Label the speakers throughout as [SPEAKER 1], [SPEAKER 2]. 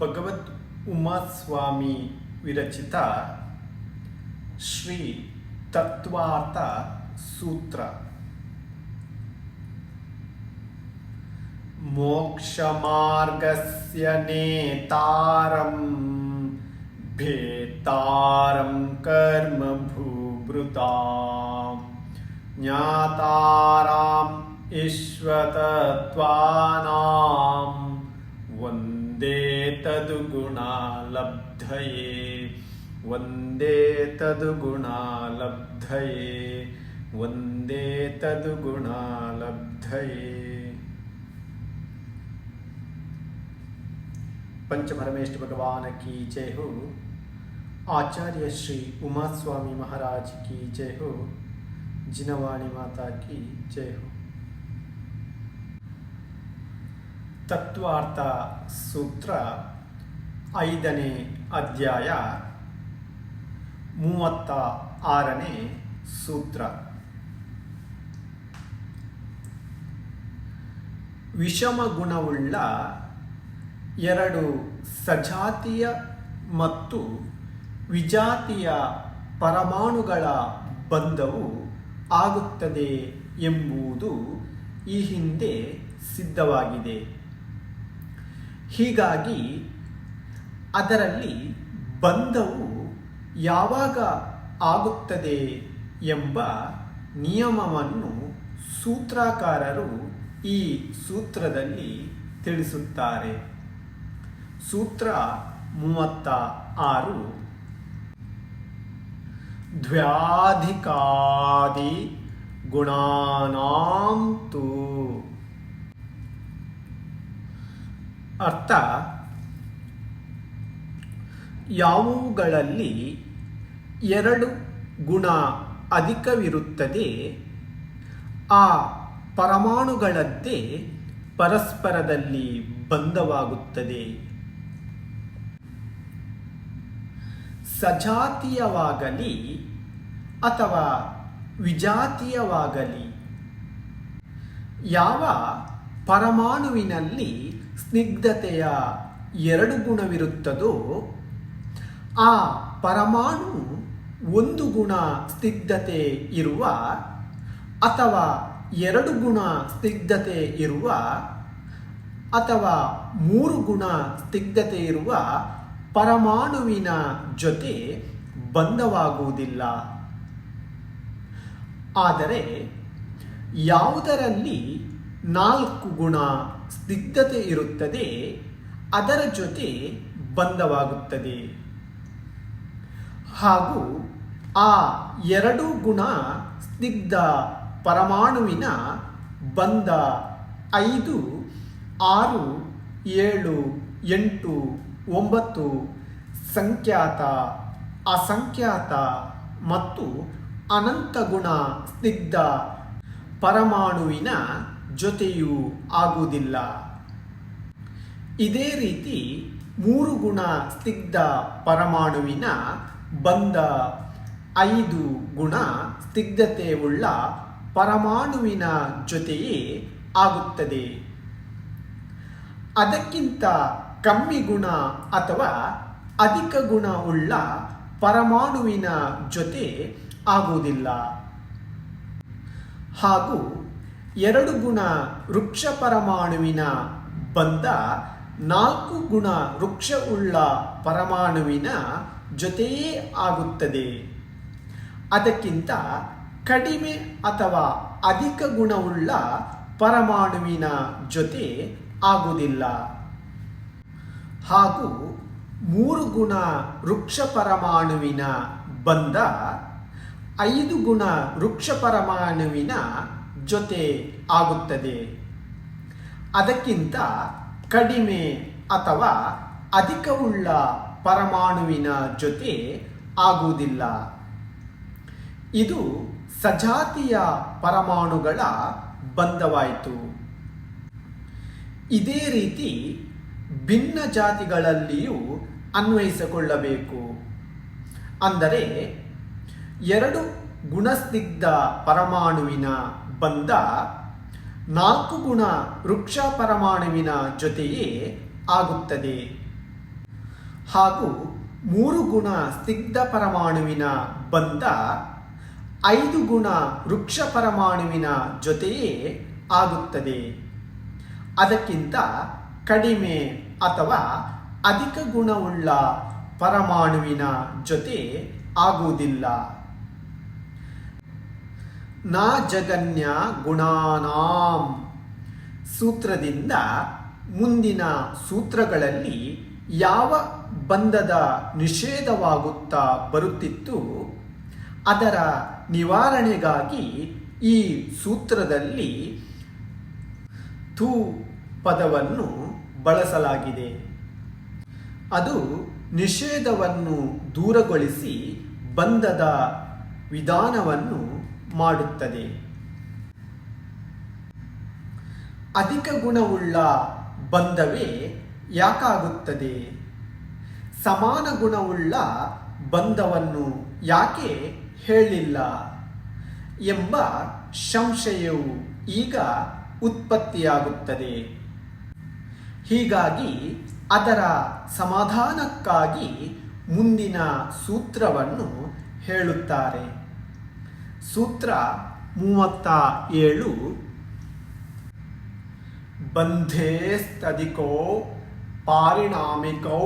[SPEAKER 1] भगवत् उमास्वामी विरचित श्री तत्त्वार्थसूत्र मोक्षमार्गस्य नेतारं भेतारं कर्म भूभृतां ज्ञाताराम् इश्वतत्वानाम् वंदे तद्गुणालब्धये। वंदे तद्गुणालब्धये। वंदे तद्गुणालब्धये। पंचमरमेश भगवान की जय हो। आचार्य श्री उमा स्वामी महाराज की जय हो। जिनवाणी माता की जय हो। ತತ್ವಾರ್ಥ ಸೂತ್ರ ಐದನೇ ಅಧ್ಯಾಯ ಮೂವತ್ತ ಆರನೇ ಸೂತ್ರ. ವಿಷಮ ಗುಣವುಳ್ಳ ಎರಡು ಸಜಾತಿಯ ಮತ್ತು ವಿಜಾತಿಯ ಪರಮಾಣುಗಳ ಬಂಧವು ಆಗುತ್ತದೆ ಎಂಬುದು ಈ ಹಿಂದೆ ಸಿದ್ಧವಾಗಿದೆ. ಹೀಗಾಗಿ ಅದರಲ್ಲಿ ಬಂಧವು ಯಾವಾಗ ಆಗುತ್ತದೆ ಎಂಬ ನಿಯಮವನ್ನು ಸೂತ್ರಕಾರರು ಈ ಸೂತ್ರದಲ್ಲಿ ತಿಳಿಸುತ್ತಾರೆ. ಸೂತ್ರ ಮೂವತ್ತ ಆರು. ದ್ವ್ಯಾಧಿಕಾದಿ ಗುಣಾನಾಂತು. ಅರ್ಥ? ಯಾವುಗಳಲ್ಲಿ ಎರಡು ಗುಣ ಅಧಿಕವಿರುತ್ತದೆ. ಆ ಪರಮಾಣುಗಳಂತೆ ಪರಸ್ಪರದಲ್ಲಿ ಬಂಧವಾಗುತ್ತದೆ. ಸಜಾತೀಯವಾಗಲಿ ಅಥವಾ ವಿಜಾತೀಯವಾಗಲಿ ಯಾವ ಪರಮಾಣುವಿನಲ್ಲಿ ಸ್ನಿಗ್ಧತೆಯ ಎರಡು ಗುಣವಿರುತ್ತದೋ, ಆ ಪರಮಾಣು ಒಂದು ಗುಣ ಸ್ನಿಗ್ಧತೆ ಇರುವ ಅಥವಾ ಎರಡು ಗುಣ ಸ್ನಿಗ್ಧತೆ ಇರುವ ಅಥವಾ ಮೂರು ಗುಣ ಸ್ನಿಗ್ಧತೆ ಇರುವ ಪರಮಾಣುವಿನ ಜೊತೆ ಬಂಧವಾಗುವುದಿಲ್ಲ. ಆದರೆ ಯಾವುದರಲ್ಲಿ ನಾಲ್ಕು ಗುಣ ಸ್ನಿಗ್ಧತೆ ಇರುತ್ತದೆ, ಅದರ ಜೊತೆ ಬಂಧವಾಗುತ್ತದೆ. ಹಾಗೂ ಆ ಎರಡು ಗುಣ ಸ್ನಿಗ್ಧ ಪರಮಾಣುವಿನ ಬಂಧ ಐದು, ಆರು, ಏಳು, ಎಂಟು, ಒಂಬತ್ತು, ಸಂಖ್ಯಾತ, ಅಸಂಖ್ಯಾತ ಮತ್ತು ಅನಂತ ಗುಣ ಸ್ನಿಗ್ಧ ಪರಮಾಣುವಿನ ಜೊತೆಯೂ ಆಗುವುದಿಲ್ಲ. ಇದೇ ರೀತಿ ಮೂರು ಗುಣ ಸ್ನಿಗ್ಧ ಪರಮಾಣುವಿನ ಬಂಧ ಐದು ಗುಣ ಸ್ನಿಗ್ಧತೆ ಉಳ್ಳ ಪರಮಾಣುವಿನ ಜೊತೆಯೇ ಆಗುತ್ತದೆ. ಅದಕ್ಕಿಂತ ಕಮ್ಮಿ ಗುಣ ಅಥವಾ ಅಧಿಕ ಗುಣ ಉಳ್ಳ ಪರಮಾಣುವಿನ ಜೊತೆ ಆಗುವುದಿಲ್ಲ. ಹಾಗೂ ಎರಡು ಗುಣ ವೃಕ್ಷ ಪರಮಾಣುವಿನ ಬಂಧ, ನಾಲ್ಕು ಗುಣ ವೃಕ್ಷ ಉಳ್ಳ ಪರಮಾಣುವಿನ ಜೊತೆಯೇ ಆಗುತ್ತದೆ. ಅದಕ್ಕಿಂತ ಕಡಿಮೆ ಅಥವಾ ಅಧಿಕ ಗುಣವುಳ್ಳ ಪರಮಾಣುವಿನ ಜೊತೆ ಆಗುವುದಿಲ್ಲ. ಹಾಗೂ ಮೂರು ಗುಣ ವೃಕ್ಷ ಪರಮಾಣುವಿನ ಬಂಧ, ಐದು ಗುಣ ವೃಕ್ಷ ಪರಮಾಣುವಿನ ಜೊತೆ ಆಗುತ್ತದೆ ಅದಕ್ಕಿಂತ ಕಡಿಮೆ ಅಥವಾ ಅಧಿಕವುಳ್ಳ ಪರಮಾಣುವಿನ ಜೊತೆ ಆಗುವುದಿಲ್ಲ. ಇದು ಸಜಾತಿಯ ಪರಮಾಣುಗಳ ಬಂಧವಾಯಿತು. ಇದೇ ರೀತಿ ಭಿನ್ನ ಜಾತಿಗಳಲ್ಲಿಯೂ ಅನ್ವಯಿಸಿಕೊಳ್ಳಬೇಕು. ಅಂದರೆ ಎರಡು ಗುಣಸ್ನಿಗ್ಧ ಪರಮಾಣುವಿನ ಬಂಧ ನಾಲ್ಕು ಗುಣ ವೃಕ್ಷ ಪರಮಾಣುವಿನ ಜೊತೆಯೇ ಆಗುತ್ತದೆ. ಹಾಗೂ ಮೂರು ಗುಣ ಸ್ನಿಗ್ಧ ಪರಮಾಣುವಿನ ಬಂಧ ಐದು ಗುಣ ವೃಕ್ಷ ಪರಮಾಣುವಿನ ಜೊತೆಯೇ ಆಗುತ್ತದೆ. ಅದಕ್ಕಿಂತ ಕಡಿಮೆ ಅಥವಾ ಅಧಿಕ ಗುಣವುಳ್ಳ ಪರಮಾಣುವಿನ ಜೊತೆ ಆಗುವುದಿಲ್ಲ. ನಾ ಜಗನ್ಯ ಗುಣಾನಾಂ. ಸೂತ್ರದಿಂದ ಮುಂದಿನ ಸೂತ್ರಗಳಲ್ಲಿ ಯಾವ ಬಂಧದ ನಿಷೇಧವಾಗುತ್ತಾ ಬರುತ್ತಿತ್ತು, ಅದರ ನಿವಾರಣೆಗಾಗಿ ಈ ಸೂತ್ರದಲ್ಲಿ ಥೂ ಪದವನ್ನು ಬಳಸಲಾಗಿದೆ. ಅದು ನಿಷೇಧವನ್ನು ದೂರಗೊಳಿಸಿ ಬಂಧದ ವಿಧಾನವನ್ನು ಮಾಡುತ್ತದೆ. ಅಧಿಕ ಗುಣವುಳ್ಳ ಬಂಧವೇ ಯಾಕಾಗುತ್ತದೆ? ಸಮಾನ ಗುಣವುಳ್ಳ ಬಂಧವನ್ನು ಯಾಕೆ ಹೇಳಿಲ್ಲ? ಎಂಬ ಸಂಶಯವು ಈಗ ಉತ್ಪತ್ತಿಯಾಗುತ್ತದೆ. ಹೀಗಾಗಿ ಅದರ ಸಮಾಧಾನಕ್ಕಾಗಿ ಮುಂದಿನ ಸೂತ್ರವನ್ನು ಹೇಳುತ್ತಾರೆ. ಸೂತ್ರ ಮೂವತ್ತ ಏಳು ಬಂಧೇಸ್ತಧಿಕೋ ಪಾರಿಣಾಮಿಕೌ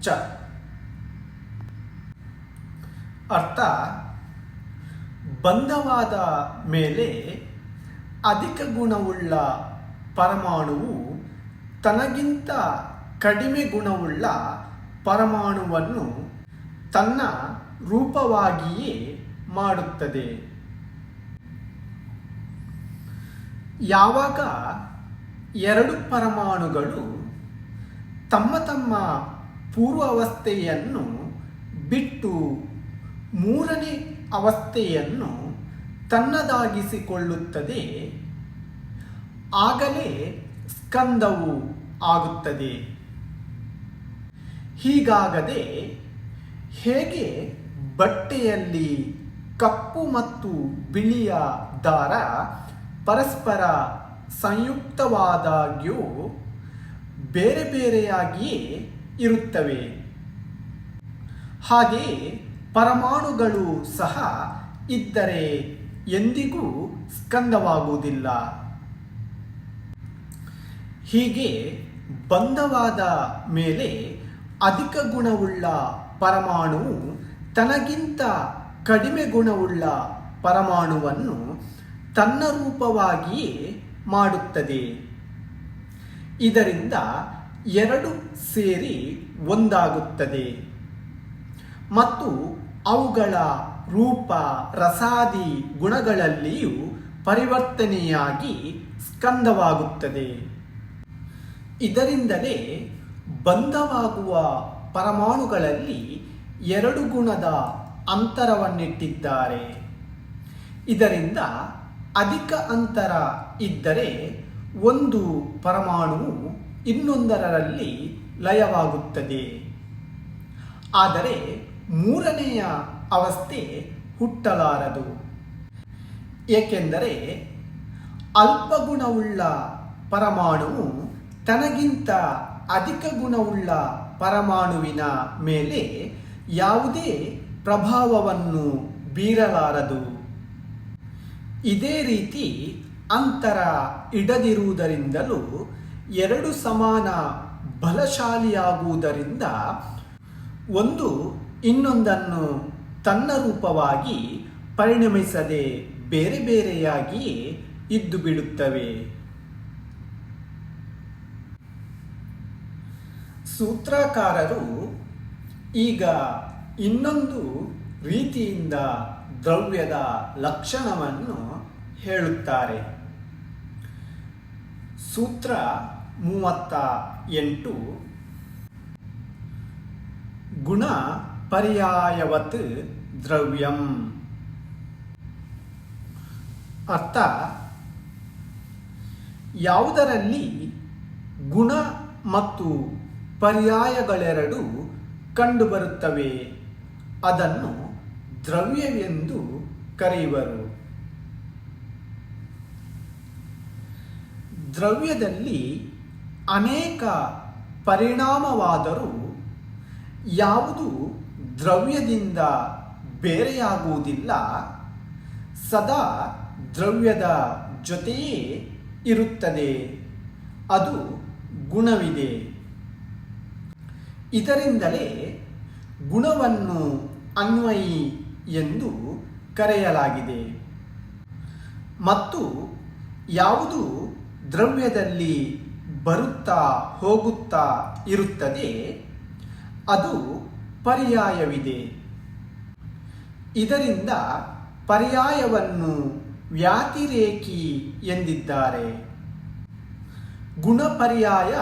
[SPEAKER 1] ಚ. ಅರ್ಥ, ಬಂಧವಾದ ಮೇಲೆ ಅಧಿಕ ಗುಣವುಳ್ಳ ಪರಮಾಣುವು ತನಗಿಂತ ಕಡಿಮೆ ಗುಣವುಳ್ಳ ಪರಮಾಣುವನ್ನು ತನ್ನ ರೂಪವಾಗಿಯೇ ಮಾಡುತ್ತದೆ. ಯಾವಾಗ ಎರಡು ಪರಮಾಣುಗಳು ತಮ್ಮ ತಮ್ಮ ಪೂರ್ವಾವಸ್ಥೆಯನ್ನು ಬಿಟ್ಟು ಮೂರನೇ ಅವಸ್ಥೆಯನ್ನು ತನ್ನದಾಗಿಸಿಕೊಳ್ಳುತ್ತದೆ, ಆಗಲೇ ಸ್ಕಂದವು ಆಗುತ್ತದೆ. ಹೀಗಾಗದೆ ಹೇಗೆ ಬಟ್ಟೆಯಲ್ಲಿ ಕಪ್ಪು ಮತ್ತು ಬಿಳಿಯ ದಾರ ಪರಸ್ಪರ ಸಂಯುಕ್ತವಾದಾಗ್ಯೂ ಬೇರೆ ಬೇರೆಯಾಗಿಯೇ ಇರುತ್ತವೆ. ಹಾಗೆಯೇ ಪರಮಾಣುಗಳು ಸಹ ಇದ್ದರೆ ಎಂದಿಗೂ ಸ್ಕಂದವಾಗುವುದಿಲ್ಲ. ಹೀಗೆ ಬಂಧವಾದ ಮೇಲೆ ಅಧಿಕ ಗುಣವುಳ್ಳ ಪರಮಾಣುವು ತನಗಿಂತ ಕಡಿಮೆ ಗುಣವುಳ್ಳ ಪರಮಾಣುವನ್ನು ತನ್ನ ರೂಪವಾಗಿಯೇ ಮಾಡುತ್ತದೆ. ಇದರಿಂದ ಎರಡು ಸೇರಿ ಒಂದಾಗುತ್ತದೆ. ಮತ್ತು ಅವುಗಳ ರೂಪ, ರಸಾದಿ ಗುಣಗಳಲ್ಲಿಯೂ ಪರಿವರ್ತನೆಯಾಗಿ ಸ್ಕಂದವಾಗುತ್ತದೆ. ಇದರಿಂದಲೇ ಬಂಧವಾಗುವ ಪರಮಾಣುಗಳಲ್ಲಿ ಎರಡು ಗುಣದ ಅಂತರವನ್ನಿಟ್ಟಿದ್ದಾರೆ. ಇದರಿಂದ ಅಧಿಕ ಅಂತರ ಇದ್ದರೆ ಒಂದು ಪರಮಾಣುವು ಇನ್ನೊಂದರಲ್ಲಿ ಲಯವಾಗುತ್ತದೆ. ಆದರೆ ಮೂರನೆಯ ಅವಸ್ಥೆ ಹುಟ್ಟಲಾರದು. ಏಕೆಂದರೆ ಅಲ್ಪಗುಣವುಳ್ಳ ಪರಮಾಣುವು ತನಗಿಂತ ಅಧಿಕ ಗುಣವುಳ್ಳ ಪರಮಾಣುವಿನ ಮೇಲೆ ಯಾವುದೇ ಪ್ರಭಾವವನ್ನು ಬೀರಲಾರದು. ಇದೇ ರೀತಿ ಅಂತರ ಇಡದಿರುವುದರಿಂದಲೂ ಎರಡು ಸಮಾನ ಬಲಶಾಲಿಯಾಗುವುದರಿಂದ ಒಂದು ಇನ್ನೊಂದನ್ನು ತನ್ನ ರೂಪವಾಗಿ ಪರಿಣಮಿಸದೆ ಬೇರೆ ಬೇರೆಯಾಗಿಯೇ ಇದ್ದು ಬಿಡುತ್ತವೆ. ಸೂತ್ರಕಾರರು ಈಗ ಇನ್ನೊಂದು ರೀತಿಯಿಂದ ದ್ರವ್ಯದ ಲಕ್ಷಣವನ್ನು ಹೇಳುತ್ತಾರೆ. ಸೂತ್ರ ಮೂವತ್ತ ಎಂಟು, ಗುಣ ಪರ್ಯಾಯವತ್ ದ್ರವ್ಯಂ. ಅರ್ಥ, ಯಾವುದರಲ್ಲಿ ಗುಣ ಮತ್ತು ಪರ್ಯಾಯಗಳೆರಡು ಕಂಡುಬರುತ್ತವೆ, ಅದನ್ನು ದ್ರವ್ಯವೆಂದು ಕರೆಯುವರು. ದ್ರವ್ಯದಲ್ಲಿ ಅನೇಕ ಪರಿಣಾಮವಾದರೂ ಯಾವುದು ದ್ರವ್ಯದಿಂದ ಬೇರೆಯಾಗುವುದಿಲ್ಲ, ಸದಾ ದ್ರವ್ಯದ ಜೊತೆಯೇ ಇರುತ್ತದೆ. ಅದು ಗುಣವಿದೆ. ಇದರಿಂದಲೇ ಗುಣವನ್ನು ಅನ್ವಯಿ ಎಂದು ಕರೆಯಲಾಗಿದೆ. ಮತ್ತು ಯಾವುದು ದ್ರವ್ಯದಲ್ಲಿ ಬರುತ್ತಾ ಹೋಗುತ್ತಾ ಇರುತ್ತದೆ, ಅದು ಪರ್ಯಾಯವಿದೆ. ಇದರಿಂದ ಪರ್ಯಾಯವನ್ನು ವ್ಯಾತಿರೇಕಿ ಎಂದಿದ್ದಾರೆ. ಗುಣಪರ್ಯಾಯ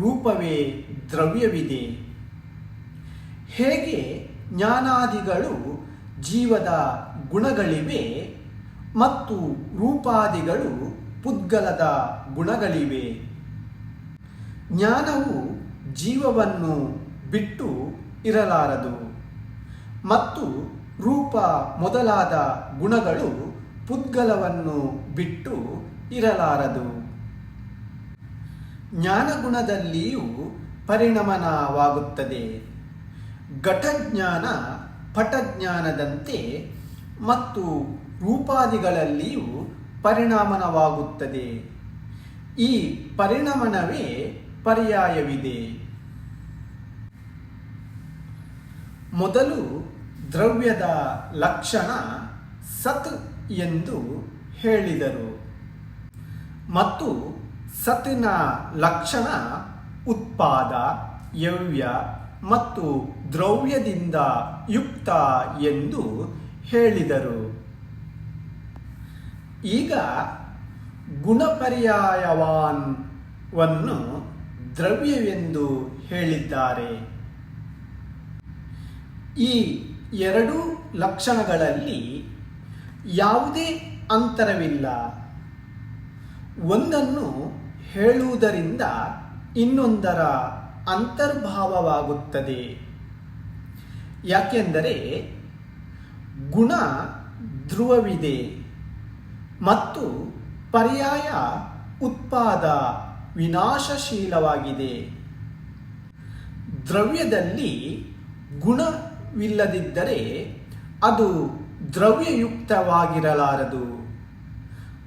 [SPEAKER 1] ರೂಪವೇ ದ್ರವ್ಯವಿದೆ. ಹೇಗೆ ಜ್ಞಾನಾದಿಗಳು ಜೀವದ ಗುಣಗಳಿವೆ ಮತ್ತು ರೂಪಾದಿಗಳು ಪುದ್ಗಲದ ಗುಣಗಳಿವೆ. ಜ್ಞಾನವು ಜೀವವನ್ನು ಬಿಟ್ಟು ಇರಲಾರದು ಮತ್ತು ರೂಪ ಮೊದಲಾದ ಗುಣಗಳು ಪುದ್ಗಲವನ್ನು ಬಿಟ್ಟು ಇರಲಾರದು. ಜ್ಞಾನಗುಣದಲ್ಲಿಯೂ ಪರಿಣಮನವಾಗುತ್ತದೆ. ಘಟಜ್ಞಾನ ಪಟಜ್ಞಾನದಂತೆ ಮತ್ತು ರೂಪಾದಿಗಳಲ್ಲಿಯೂ ಪರಿಣಾಮನವಾಗುತ್ತದೆ. ಈ ಪರಿಣಮನವೇ ಪರ್ಯಾಯವಿದೆ. ಮೊದಲು ದ್ರವ್ಯದ ಲಕ್ಷಣ ಸತ್ ಎಂದು ಹೇಳಿದರು. ಮತ್ತು ಸತಿನ ಲಕ್ಷಣ ಉತ್ಪಾದ, ಯವ್ಯ ಮತ್ತು ದ್ರವ್ಯದಿಂದ ಯುಕ್ತ ಎಂದು ಹೇಳಿದರು. ಈಗ ಗುಣಪರ್ಯಾಯವಾನ್ವನ್ನು ದ್ರವ್ಯವೆಂದು ಹೇಳಿದ್ದಾರೆ. ಈ ಎರಡೂ ಲಕ್ಷಣಗಳಲ್ಲಿ ಯಾವುದೇ ಅಂತರವಿಲ್ಲ. ಒಂದನ್ನು ಹೇಳುವುದರಿಂದ ಇನ್ನೊಂದರ ಅಂತರ್ಭಾವವಾಗುತ್ತದೆ. ಯಾಕೆಂದರೆ ಗುಣ ಧ್ರುವವಿದೆ ಮತ್ತು ಪರ್ಯಾಯ ಉತ್ಪಾದ ವಿನಾಶಶೀಲವಾಗಿದೆ. ದ್ರವ್ಯದಲ್ಲಿ ಗುಣವಿಲ್ಲದಿದ್ದರೆ ಅದು ದ್ರವ್ಯಯುಕ್ತವಾಗಿರಲಾರದು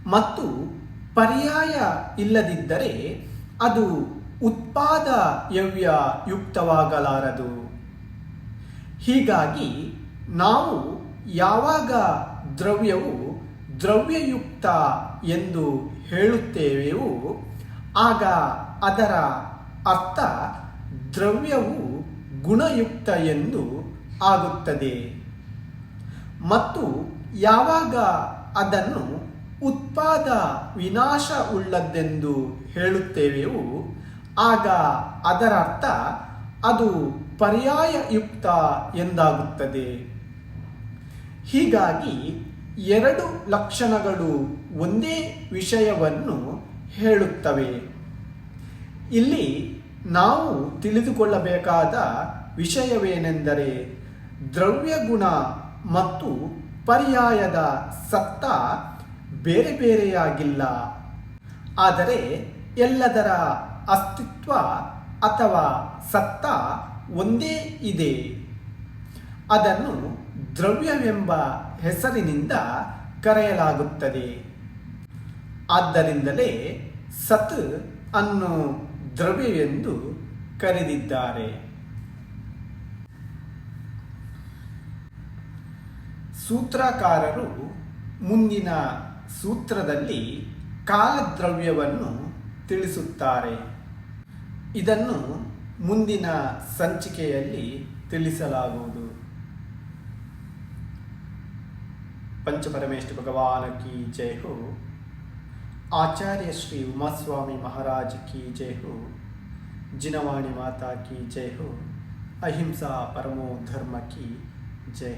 [SPEAKER 1] ಮತ್ತು ಪರ್ಯಾಯ ಇಲ್ಲದಿದ್ದರೆ ಅದು ಉತ್ಪಾದ ಯವ್ಯ ಯುಕ್ತವಾಗಲಾರದು ಹೀಗಾಗಿ ನಾವು ಯಾವಾಗ ದ್ರವ್ಯವು ದ್ರವ್ಯಯುಕ್ತ ಎಂದು ಹೇಳುತ್ತೇವೆಯೋ ಆಗ ಅದರ ಅರ್ಥ ದ್ರವ್ಯವು ಗುಣಯುಕ್ತ ಎಂದು ಆಗುತ್ತದೆ. ಮತ್ತು ಯಾವಾಗ ಅದನ್ನು ಉತ್ಪಾದ ವಿನಾಶ ಉಳ್ಳದ್ದೆಂದು ಹೇಳುತ್ತೇವೆಯೋ ಆಗ ಅದರ ಅರ್ಥ ಅದು ಪರ್ಯಾಯಯುಕ್ತ ಎಂದಾಗುತ್ತದೆ. ಹೀಗಾಗಿ ಎರಡು ಲಕ್ಷಣಗಳು ಒಂದೇ ವಿಷಯವನ್ನು ಹೇಳುತ್ತವೆ. ಇಲ್ಲಿ ನಾವು ತಿಳಿದುಕೊಳ್ಳಬೇಕಾದ ವಿಷಯವೇನೆಂದರೆ ದ್ರವ್ಯಗುಣ ಮತ್ತು ಪರ್ಯಾಯದ ಸತ್ತ ಬೇರೆ ಬೇರೆಯಾಗಿಲ್ಲ. ಆದರೆ ಎಲ್ಲದರ ಅಸ್ತಿತ್ವ ಅಥವಾ ಸತ್ತ ಒಂದೇ ಇದೆ. ಅದನ್ನು ದ್ರವ್ಯವೆಂಬ ಹೆಸರಿನಿಂದ ಕರೆಯಲಾಗುತ್ತದೆ. ಆದ್ದರಿಂದಲೇ ಸತ್ ಅನ್ನು ದ್ರವ್ಯವೆಂದು ಕರೆದಿದ್ದಾರೆ. ಸೂತ್ರಕಾರರು ಮುಂದಿನ ಸೂತ್ರದಲ್ಲಿ ಕಾಲದ್ರವ್ಯವನ್ನು ತಿಳಿಸುತ್ತಾರೆ. ಇದನ್ನು ಮುಂದಿನ ಸಂಚಿಕೆಯಲ್ಲಿ ತಿಳಿಸಲಾಗುವುದು. ಪಂಚಪರಮೇಶ್ವರ ಭಗವಾನ ಕಿ ಜಯಹು ಆಚಾರ್ಯ ಶ್ರೀ ಉಮಾಸ್ವಾಮಿ ಮಹಾರಾಜ್ ಕಿ ಜಯಹು ಜಿನವಾಣಿ ಮಾತಾ ಕಿ ಜಯಹು ಅಹಿಂಸಾ ಪರಮೋ ಧರ್ಮ ಕಿ ಜಯ